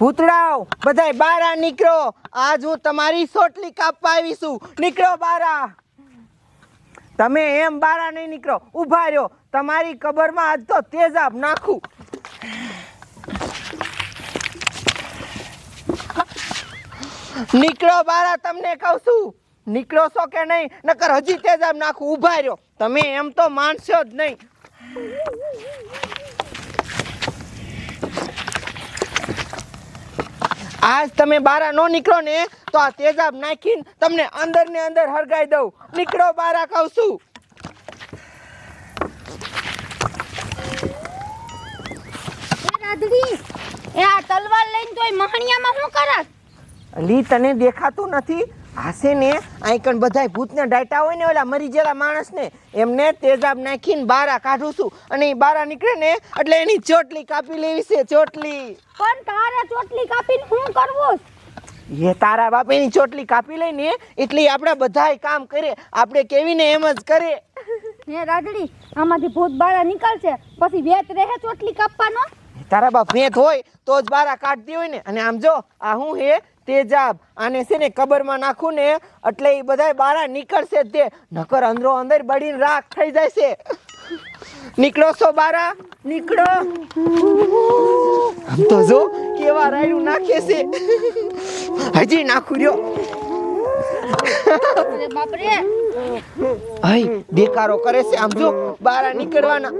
ભૂતડાઓ બધાય બારા નીકળો. આજ હું તમારી સોટલી કાપવા આવીશું. નીકળો બારા. તમે એમ બારા નહીં નીકળો. ઊભા રહ્યો. તમારી કબરમાં આજ તો તેજાબ નાખું. નીકળો બારા, તમને કહું છું. નીકળો છો કે નહીં? નકર હજી તેજાબ નાખું. ઊભા રહ્યો. તમે એમ તો માનશો જ નહીં. આજ તમે બારા નો નીકળો ને તો આ તેજાબ નાખીને તમને અંદર ને અંદર હરગાઈ દઉં. નીકળો બારા કહું છું એ એ આ તલવાર લઈને તોય મહણિયામાં શું કરત? લી તને દેખાતું નથી. હાસે ને આઈકણ બધાય ભૂતને ડાયટા હોય ને ઓલા મરી ગયેલા માણસને એમને તેજાબ નાખીને બારા કાઢું છું. અને એ બારા નીકળે ને એટલે એની ચોટલી કાપી લેવી છે ચોટલી. પણ તારે ચોટલી કાપીને શું કરવું? એ તારા બાપ એની ચોટલી કાપી લઈને એટલે આપણે બધાય કામ કરે. આપણે કેવીને એમ જ કરે. હે રાજડી આમાંથી ભૂત બારા નીકળશે પછી વેત રહે ચોટલી કાપવાનો? તારા બાપ ભેંત હોય તો જ બારા કાઢતી હોય ને. અને આમ જો આ હું હે? તેજાબ આને છે ને કબરમાં નાખું ને એટલે એ બધા બારા નીકળશે તે. નકર અંદરો અંદર બળીને રાખ થઈ જાય છે નીકળો છો બારા? નીકળો. આમ તો જો કેવા રાયડું નાખે છે. હજી નાખું રહ્યો. બેકારો કરે છે. આમ જો બારા નીકળવાના.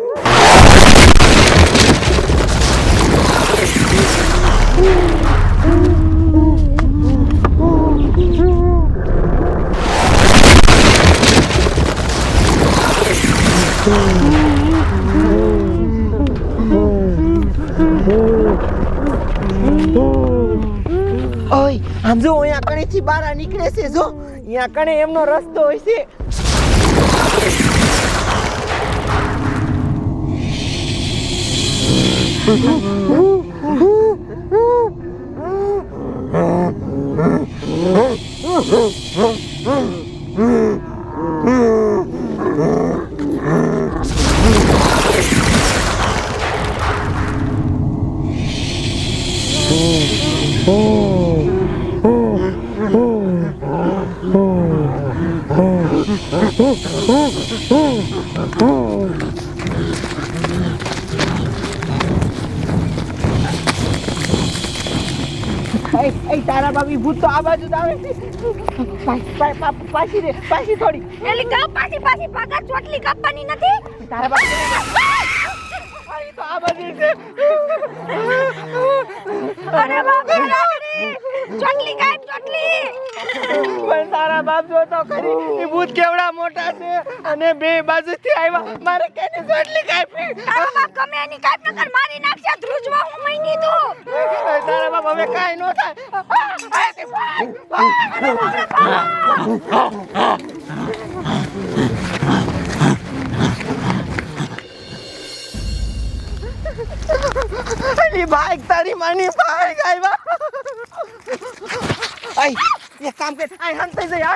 અહીંયા બહાર નીકળે છે જો. અહીંયા કણે એમનો રસ્તો હોય છે. એ તારા બાબી ભૂત તો આ બાજુ આવે પાછી રે પાછી થોડી. એલી કા પાછી પાછી ચોટલી કાપવાની નથી? તારા બાબી તો આ બાજુ છે. અરે ચોટલી કાપ ચોટલી પણ તારા બાપ જો તો ખરી. એ ભૂત કેવડા મોટા છે અને બે બાજુથી આવ્યા મારે કેની રોટલી કાપી? તારા બાપ ગમે એની કાપ નકર મારી નાખશે ધ્રુજવા હું મહિની તો. તારા બાપ હવે કાંઈ નો થાય. અલી બાઈક તારી માની બાઈક આવ્યા આય એક કામ કર આય હંત થઈ જાય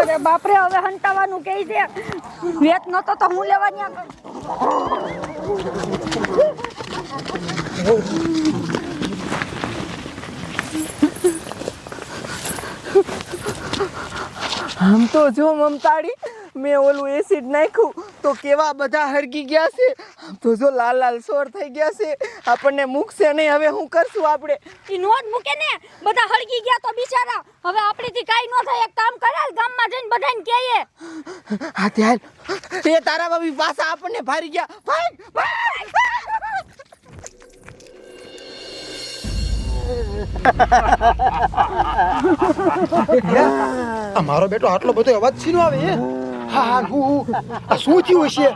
અરે બાપ રે હવે હંટાવાનું કે છે. વેત નતો તો હું લેવાની આમ તો જો મમતાડી મેં ઓલું એસિડ નાખ્યું તો કેવા બધા હરગી ગયા છે. તો જો લાલ લાલ સોર થઈ ગયા છે આપણને મૂકશે નહીં. હવે હું કરશું આપણે? ઈ નોટ મૂકે ને. બધા હળગી ગયા તો બિચારા. હવે આપણીથી કાઈ ન થાય. એક કામ કરાલ ગામમાં જઈને બધાને કહીએ. હા ત્યાર એ તારા બાબી પાછા આપણને ભારી ગયા. ભાગ ભાગ આ મારો બેટો આટલો બધો અવાજ છીનો આવે? હે હા હા હું હું આ શું થયું હશે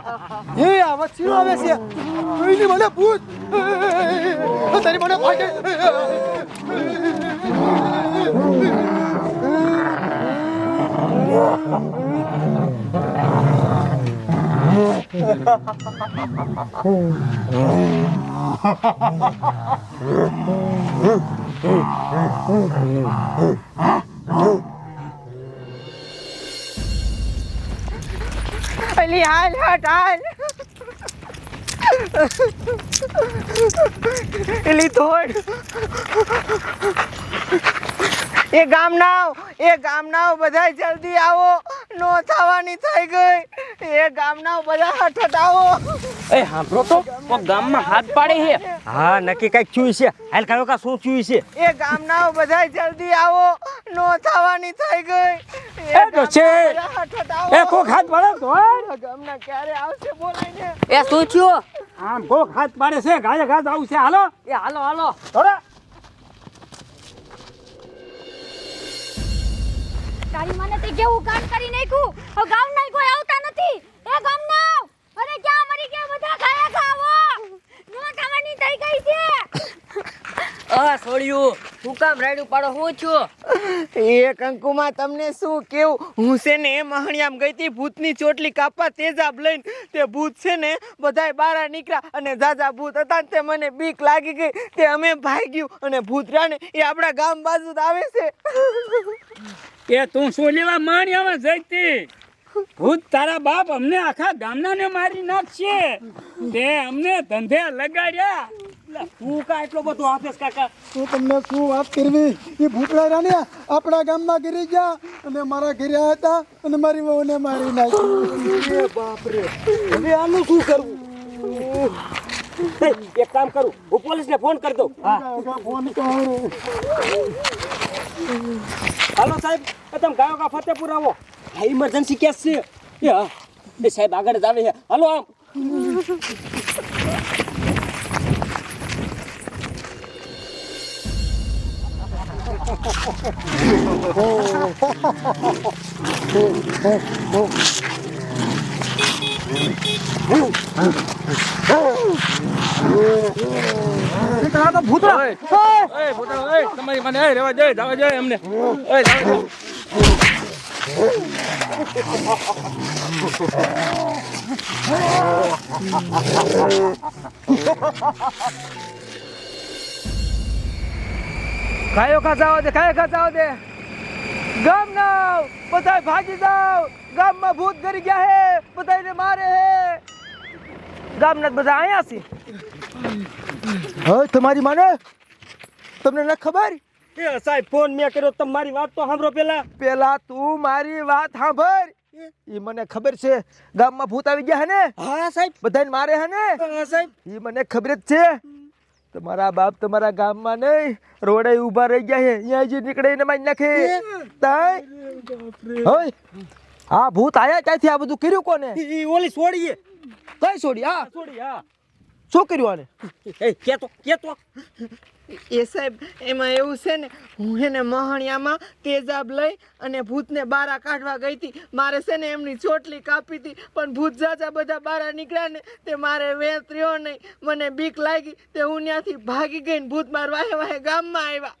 હે અવાજ છીનો આવે છે કોઈની મને ભૂત તારી મને ભાગે અલી હાલ હટ હાલ. એલી થોડ એ ગામનાવ એ ગામનાવ બધા જલ્દી આવો. નો થવાની થઈ ગઈ. એ ગામનાવ બધા હઠટ આવો. એ હાંભળો તો કોક ગામમાં હાથ પાડે છે. હા નક્કી કંઈક થયું છે. હાલ કાયો કા શું થયું છે? એ ગામનાવ બધા જલ્દી આવો. નો થવાની થઈ ગઈ. એ આવો. એ કોક હાથ પાડે તો ગામના ક્યારે આવશે બોલાઈને? એ શું થયું? આમ કોક હાથ પાડે છે ગાય ગાય આવશે છે. હાલો. એ હાલો હાલો. થોડા તારી મને તે કેવું કામ કરી નાખ્યું? હવે ગામના કોઈ આવતા નથી. એ ગામના અરે ક્યાં મરી ગયા બધા? ખાયા ખાવો. નો થવાની થઈ ગઈ છે. આ છોડ્યું હું કામ રાયડું પાડો હું છું. એ કંકુમાં તમને શું કેવું? હું છે ને એ મહણિયામ ગઈ હતી ભૂતની ચોટલી કાપવા તેજાબ લઈને તે ભૂત છે ને બધાય બારા નીકળ્યા અને જાજા ભૂત હતા તે મને બીક લાગી ગઈ. તે અમે ભાગ્યું અને ભૂત રહ્યા ને એ આપણા ગામ બાજુ આવે છે. એ તું શું લેવા માણ્યામાં જઈતી? ભૂત તારા બાપ અમને આખા ગામનાને મારી નાખશે. તે અમને ધંધે લગાડ્યા. તું કા એટલો બધો આપેસ કાકા. હું તમને શું વાત કરવી? એ ભૂતળા રાણિયા આપણા ગામમાં ગીરી ગયા અને મારા ઘરે આવ્યા હતા અને મારી વહુને મારી નાખી. હવે આનું શું કરવું? એક કામ કરું હું પોલીસને ફોન કરી દઉં. હા. ફોન કરું હાલો સાહેબ તમે ગાયો કા ફતેપુર આવો. આ ઇમરજન્સી કેસ છે. એ હા. એ સાહેબ આગળ જ આવે છે. હાલો આમ. તમારી મને એ રેવા જોઈએ જવા જોઈએ એમને એ કાયો કા જાવ દે કાયો કા જાવ દે. ગામ ના બધાય ભાગી જાવ ગામમાં ભૂત ગરી ગયા હે બધાયને મારે હે. ગામના બધા અહીંયા છે. હવે તમારી માને? તમને ન ખબર? એ સાહેબ ફોન મેં કર્યો તમે મારી વાત તો સાંભળો પેલા પેલા તું મારી વાત સાંભળ. એ મને ખબર છે ગામમાં ભૂત આવી ગયા હે ને? હા સાહેબ. બધાને મારે હે ને? હા સાહેબ. એ મને ખબર જ છે. તમારા બાપ તમારા ગામમાં નહીં. રોડે ઊભા રહી ગયા છે. અહીંયા જે નીકળે એને મારી નાખે. તાય. હોય આ ભૂત આયા ક્યાંથી? આ બધું કર્યું કોને? ઈ ઓલી છોડીએ કઈ છોડી આ છોડી હા. શું કર્યું આને? એ કેતો કેતો. એ સાહેબ એમાં એવું છે ને હું એને મહણિયામાં તેજાબ લઈ અને ભૂતને બારા કાઢવા ગઈ હતી. મારે છે ને એમની ચોટલી કાપી હતી પણ ભૂત જાજા બધા બારા નીકળ્યા ને તે મારે વેત રહ્યો નહીં. મને બીક લાગી તે હું ત્યાંથી ભાગી ગઈ ને ભૂત માર વાહે વાહે ગામમાં આવ્યા.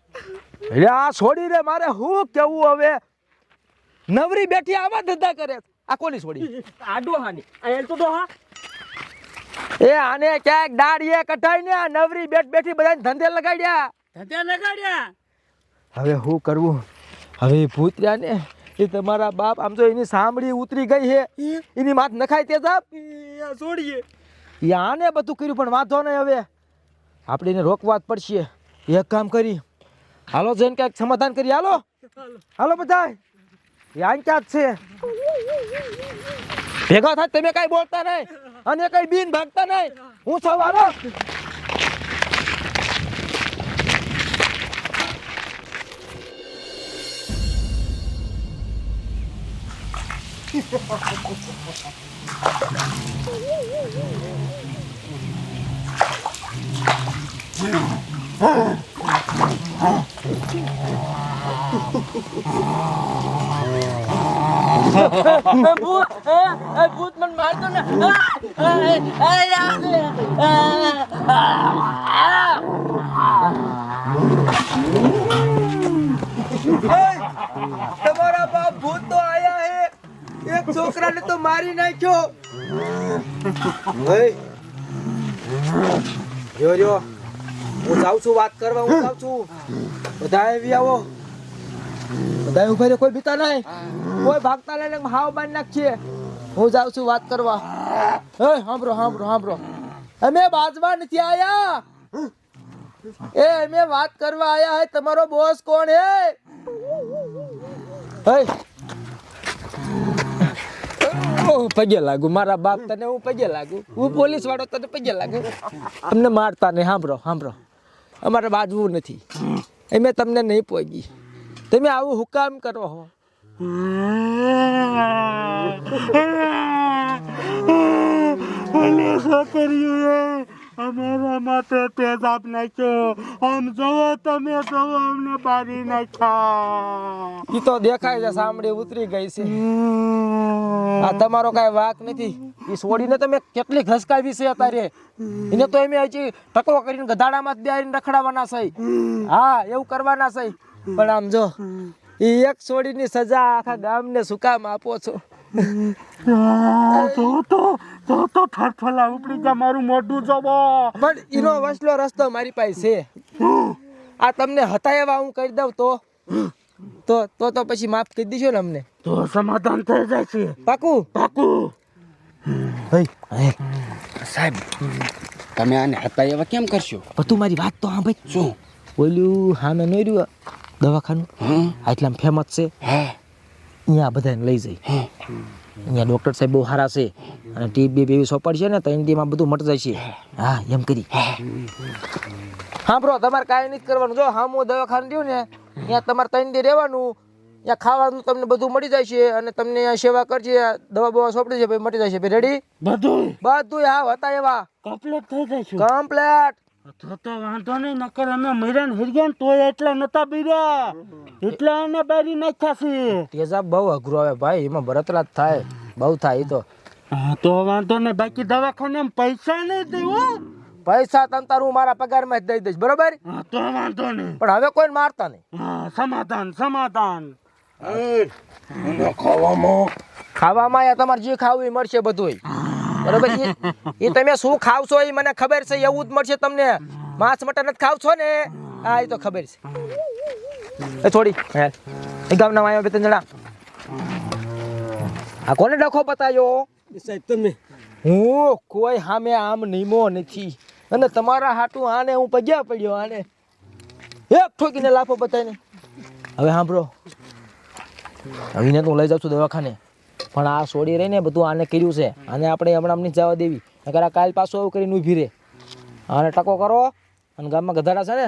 એટલે આ છોડી રે મારે શું કેવું હવે? નવરી બેઠી આવા ધંધા કરે આ કોની છોડી? આડો હાની. આ તો હા. એ આને ક્યાંક દાડીએ કટાઈ ને આ નવરી બેઠ બેઠી બધાને ધંધે લગાડ્યા. ધંધે લગાડ્યા? હવે શું કરવું? હવે ઈ ને એ તમારા બાપ આમ તો એની સાંભળી ઉતરી ગઈ છે એની માથ નખાય તે સાહેબ? છોડીએ. એ આને બધું કર્યું પણ વાંધો નહીં હવે. આપણે એને રોકવા જ પડશે. એક કામ કરી. હાલો જઈને ક્યાંક સમાધાન કરી. હાલો? હાલો. બધા એ ક્યાં જ છે? ભેગા થાય તમે કઈ બોલતા નહીં. અને કઈ બીન ભાગતા નહીં. હું સવારો ભૂત એ ભૂત મને મારતો ને તમારા બાપ ભૂત તો આયા હે. એક છોકરાને તો મારી નાખ્યો. જો જો. હું જાઉં છું, વાત કરવા, હું જાઉં છું. બધા આવી આવો. બધા ઊભા કોઈ બીતા નહીં. કોઈ ભાગતા નહીં હાવ બાંધી નાખીએ. હું જાઉં છું વાત કરવા. હે, સાંભળો સાંભળો સાંભળો. અમે બાજવા નથી આયા. એ, અમે વાત કરવા આયા હે, તમારો બોસ કોણ હે? હે. હું પગે લાગુ, મારા બાપ તને હું પગે લાગુ. હું પોલીસ વાળો તને પગે લાગુ. અમને મારતા નહીં, સાંભળો સાંભળો. અમારે બાજવું નથી. અમે તમને નહીં પહોંચી તમે આવું હુકામ કરો હો. અમારા માથે તેજાબ નાખ્યો. આમ જોવો તમે જોવો અમને બારી નાખ્યા. એ તો દેખાય છે સાંભળી ઉતરી ગઈ છે. આ તમારો કાંઈ વાક નથી. એ છોડીને તમે કેટલી ઘસકાવી છે અત્યારે? એને તો એમ હજી ટકો કરીને ગધાડામાં જ બેહીને રખડાવવાના છે. હા એવું કરવાના છે. પણ આમ જો એ એક છોડીની સજા આખા ગામને શું કામ આપો છો. તો તો તો તો થરથલા ઉપડી જા મારું મોઢું જોવો પણ એનો વસલો રસ્તો મારી પાસે છે. આ તમને હતા એવા હું કરી દઉં તો? તો તો તો પછી માફ કરી દીશો ને અમને. તો સમાધાન થઈ જાય છે. પાકું? પાકું. સાહેબ તમે આને હતા એવા કેમ કરશો? તું મારી વાત તો હા ભાઈ શું? ઓલું હામે નો રહ્યું દવાખાનું? આટલા ફેમસ છે? અહીંયા બધાને લઈ જઈ અહીંયા ડૉક્ટર સાહેબ બહુ સારા છે. અને ટીબી એવી સોપાડ છે ને તો ઇન્ડિયામાં બધું મટી જાય છે. હા. એમ કરી. હા. બ્રો તમારે કાંઈ નથી કરવાનું. જો હા હું દવાખાને રહ્યું ને ત્યાં તમારે ત્રણ દી રહેવાનું. ત્યાં ખાવાનું તમને બધું મળી જાય છે અને તમને સેવા કરજે. દવા બવા સોંપડી છે ભાઈ મટી જાય છે. રેડી બધું બધું હા હતા એવા. કમ્પ્લીટ થઈ જાય છે. કમ્પ્લેટ તો તો વાંધો નહીં નકર અમે મૈરાન હિરગ્યા ને તોય એટલા નતા બીર્યા. એટલા એને બારી નાખ્યા છે. તેજાબ બહુ અઘરો આવે ભાઈ એમાં બરતરા થાય. બહુ થાય એ તો. હા તો વાંધો નહીં બાકી દવાખાને પૈસા નહીં દેવું પૈસા તમ તારું મારા પગારમાં જ દઈ દઈશ બરોબર? હા તો વાંધો નહીં. પણ હવે કોઈ મારતા નહીં. હા સમાધાન સમાધાન. ખાવામાં? ખાવામાં તમારે જે ખાવું એ મળશે બધું બરોબર? એ- તમે શું ખાવશો એ મને ખબર છે એવું જ મળશે તમને. માંસ મટન જ ખાવ છો ને? હા એ તો ખબર છે. એ છોડી એ ગામના માયા બે ત્રણ જણા. આ કોને ડખો બતાવ્યો સાહેબ તમે. હું કોઈ સામે આમ નિમો નથી. અને તમારા હાટું આને હું પગ્યા પડ્યો આને. એક ઠોકીને લાફો બતાવીને હવે સાંભળો. હવીને તો લઈ જાઉં છું દવાખાને. પણ આ છોડી રહીને બધું આને કર્યું છે. અને આપણે હમણાં નહીં જવા દેવી. નકર આ કાલ પાછું આવું કરીને ઊભી રહે. આને ટકો કરો. અને ગામમાં ગધાડા છે ને?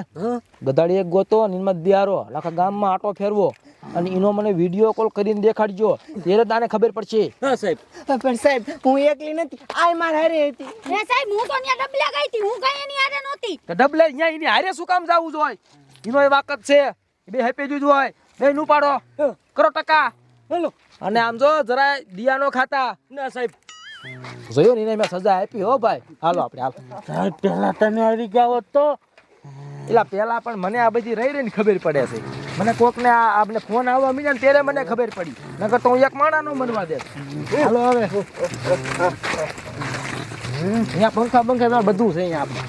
ગધાડી એક ગોતો અને એમાં બિહારો આખા ગામમાં આટો ફેરવો. અને એનો મને વીડિયો કોલ કરીને દેખાડજો. ત્યારે જ ખબર પડશે. હા સાહેબ. પણ સાહેબ હું એકલી નથી. આય માર હારે હતી. હે સાહેબ હું તો ન્યા ડબલે ગઈ હતી. હું કઈ એની હારે નહોતી. ડબલે ન્યા એની હારે શું કામ જાવું જોઈએ એનો એ વાકત છે. બે હેપી જ હોય. બે નું પાડો. કરો ટકા. હેલો. અને આમ જો જરા દિયાનો ખાતા. ના સાહેબ. જોયો ને મેં સજા આપી હો ભાઈ. હાલો આપણે હાલો. સાહેબ પહેલા તમે આવી ગયા હોત તો? એટલે પેલા પણ મને આ બધી રહી રહીને ખબર પડે છે. મને કોકને આ આપને ફોન આવવા મીડ્યા ને ત્યારે મને ખબર પડી. નકર તો હું એક માણાનો મનવા દે. હાલો હવે. અહીંયા પંખા પંખા બધું છે અહીંયા. આપણે